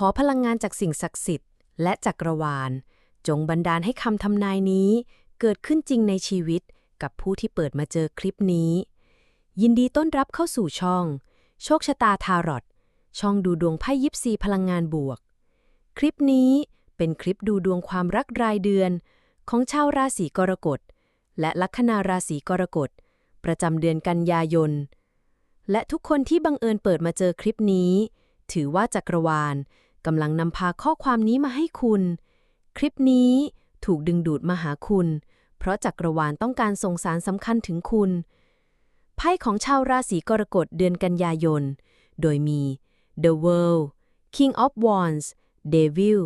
ขอพลังงานจากสิ่งศักดิ์สิทธิ์และจักรวาล จงบันดาลให้คำทำนายนี้ เกิดขึ้นจริงในชีวิตกับผู้ที่เปิดมาเจอคลิปนี้ ยินดีต้อนรับเข้าสู่ช่อง โชคชะตาทารอตช่องดูดวงไพ่ยิปซีพลังงานบวก คลิปนี้เป็นคลิปดูดวงความรักรายเดือน ของชาวราศีกรกฎ และลัคนาราศีกรกฎ ประจำเดือนกันยายน และทุกคนที่บังเอิญเปิดมาเจอคลิปนี้ ถือว่าจักรวาล กำลังนำพาข้อความนี้มาให้คุณ คลิปนี้ถูกดึงดูดมาหาคุณ เพราะจักรวาลต้องการส่งสารสำคัญถึงคุณ ไพ่ของชาวราศีกรกฎเดือนกันยายน โดยมี The World King of Wands Devil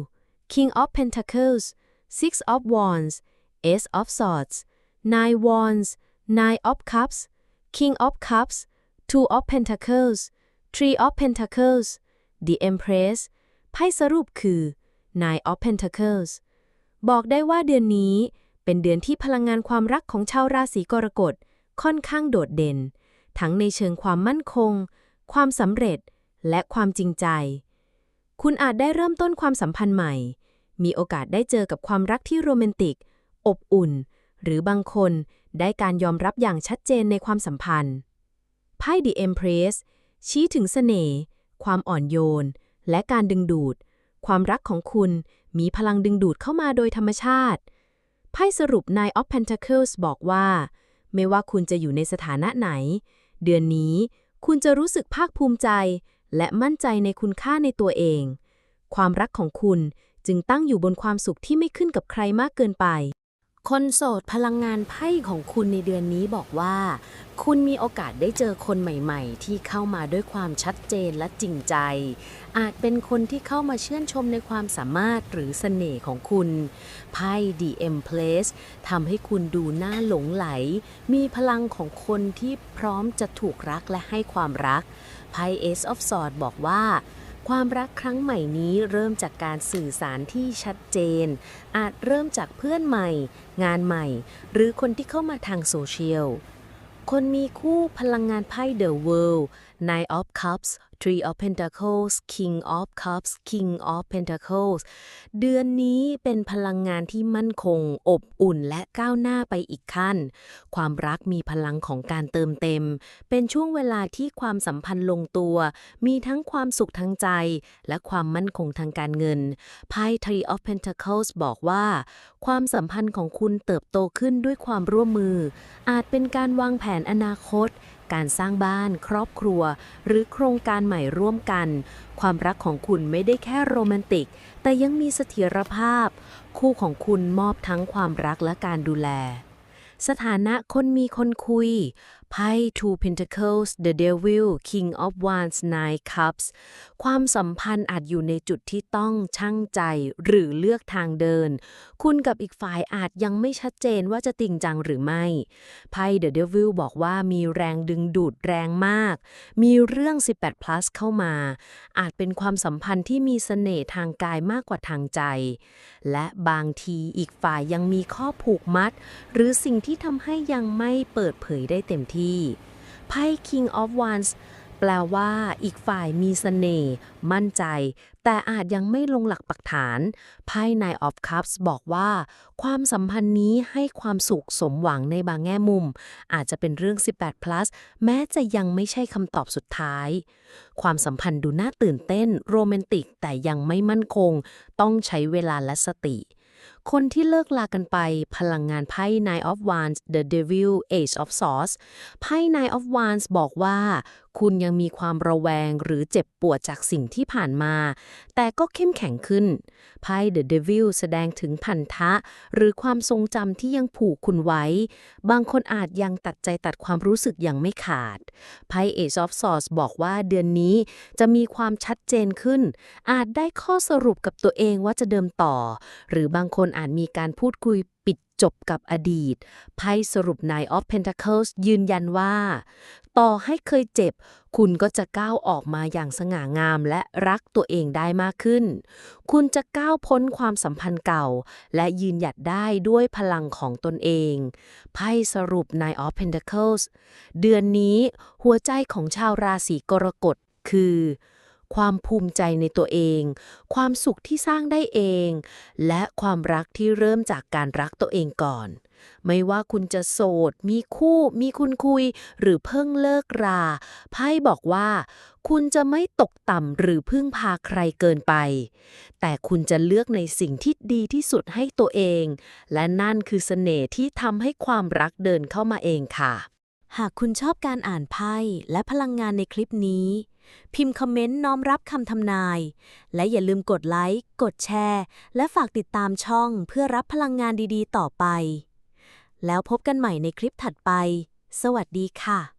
King of Pentacles Six of Wands Ace of Swords Nine Wands Nine of Cups King of Cups Two of Pentacles Three of Pentacles The Empress ไพ่สรุปคือ Nine of Pentacles บอกได้ว่าเดือนนี้เป็นเดือนที่พลังงานความรักของชาวราศีกรกฎค่อนข้างโดดเด่น ทั้งในเชิงความมั่นคง ความสำเร็จ และความจริงใจ คุณอาจได้เริ่มต้นความสัมพันธ์ใหม่ มีโอกาสได้เจอกับความรักที่โรแมนติก อบอุ่น หรือบางคนได้การยอมรับอย่างชัดเจนในความสัมพันธ์ไพ่ The Empress ชี้ถึงเสน่ห์ ความอ่อนโยน และการดึงดูด ความรักของคุณมีพลังดึงดูดเข้ามาโดยธรรมชาติ ไพ่สรุป Nine of Pentacles บอกว่า ไม่ว่าคุณจะอยู่ในสถานะไหน เดือนนี้คุณจะรู้สึกภาคภูมิใจ และมั่นใจในคุณค่าในตัวเอง ความรักของคุณจึงตั้งอยู่บนความสุขที่ไม่ขึ้นกับใครมากเกินไป คนโสดพลังงานไพ่ของคุณในเดือนนี้บอกว่า คุณมีโอกาสได้เจอคนใหม่ๆ ที่เข้ามาด้วยความชัดเจนและจริงใจ อาจเป็นคนที่เข้ามาเชื่นชมในความสามารถหรือเสน่ห์ของคุณ ไพ่ The Empress ทำให้คุณดูน่าหลงไหล มีพลังของคนที่พร้อมจะถูกรักและให้ความรัก ไพ่ Ace of Swords บอกว่า ความรักครั้งใหม่นี้เริ่มจากการสื่อสารที่ชัดเจน อาจเริ่มจากเพื่อนใหม่ งานใหม่ หรือคนที่เข้ามาทางโซเชียล คนมีคู่พลังงานไพ่ The World Nine of Cups Three of Pentacles King of Cups King of Pentacles เดือนนี้เป็นพลังงานที่มั่นคง อบอุ่นและก้าวหน้าไปอีกขั้น ความรักมีพลังของการเติมเต็ม เป็นช่วงเวลาที่ความสัมพันธ์ลงตัว มีทั้งความสุขทางใจ และความมั่นคงทางการเงินไพ่ Three of Pentacles บอกว่า ความสัมพันธ์ของคุณเติบโตขึ้นด้วยความร่วมมือ อาจเป็นการวางแผนอนาคต การสร้างบ้าน ครอบครัว หรือโครงการใหม่ร่วมกัน ความรักของคุณไม่ได้แค่โรแมนติก แต่ยังมีเสถียรภาพ คู่ของคุณมอบทั้งความรักและการดูแล สถานะคนมีคนคุย ไพ่ Two Pentacles The Devil King of Wands Nine Cups ความสัมพันธ์อาจอยู่ในจุดที่ต้องชั่งใจหรือเลือกทางเดิน คุณกับอีกฝ่ายอาจยังไม่ชัดเจนว่าจะติงจังหรือไม่ไพ่ The Devil บอกว่ามีแรงดึงดูดแรงมาก มีเรื่อง 18 plus เข้ามา อาจเป็นความสัมพันธ์ที่มีเสน่ห์ทางกายมากกว่าทางใจ และบางทีอีกฝ่ายยังมีข้อผูกมัด หรือสิ่งที่ทำให้ยังไม่เปิดเผยได้เต็มที่ไพ่ King of Wands แปลว่าอีกฝ่ายมีเสน่ห์มั่นใจ แต่อาจยังไม่ลงหลักปักฐานไพ่ Nine of Cups บอกว่า ความสัมพันธ์นี้ให้ความสุขสมหวังในบางแง่มุม อาจจะเป็นเรื่อง 18 plus แม้จะยังไม่ใช่คำตอบสุดท้าย ความสัมพันธ์ดูน่าตื่นเต้น โรแมนติกแต่ยังไม่มั่นคง ต้องใช้เวลาและสติคนที่เลิกลากันไปพลังงานไพ่ Nine of Wands The Devil Ace of Swords ไพ่ Nine of Wands บอกว่า คุณยังมีความระแวงหรือเจ็บปวดจากสิ่งที่ผ่านมา แต่ก็เข้มแข็งขึ้น ไพ่ The Devil แสดงถึงพันธะ หรือความทรงจำที่ยังผูกคุณไว้ บางคนอาจยังตัดใจตัดความรู้สึกยังไม่ขาด ไพ่ Ace of Swords บอกว่าเดือนนี้จะมีความชัดเจนขึ้น อาจได้ข้อสรุปกับตัวเองว่าจะเดิมต่อ หรือบางคนอาจมีการพูดคุยปิดจบกับอดีต ไพ่สรุป Nine of Pentacles ยืนยันว่า ต่อให้เคยเจ็บ คุณก็จะก้าวออกมาอย่างสง่างามและรักตัวเองได้มากขึ้น คุณจะก้าวพ้นความสัมพันธ์เก่า และยืนหยัดได้ด้วยพลังของตนเอง ไพ่สรุป Nine of Pentacles เดือนนี้หัวใจของชาวราศีกรกฎคือ ความภูมิใจในตัวเอง ความสุขที่สร้างได้เอง และความรักที่เริ่มจากการรักตัวเองก่อน ไม่ว่าคุณจะโสด มีคู่ มีคุณคุย หรือเพิ่งเลิกรา ไพ่บอกว่า คุณจะไม่ตกต่ำหรือพึ่งพาใครเกินไป แต่คุณจะเลือกในสิ่งที่ดีที่สุดให้ตัวเอง และนั่นคือเสน่ห์ที่ทำให้ความรักเดินเข้ามาเองค่ะ หากคุณชอบการอ่านไพ่และพลังงานในคลิปนี้ พิมพ์คอมเมนต์น้อมรับคำทำนาย และอย่าลืมกดไลค์ กดแชร์ และฝากติดตามช่องเพื่อรับพลังงานดีๆ ต่อไป แล้วพบกันใหม่ในคลิปถัดไป สวัสดีค่ะ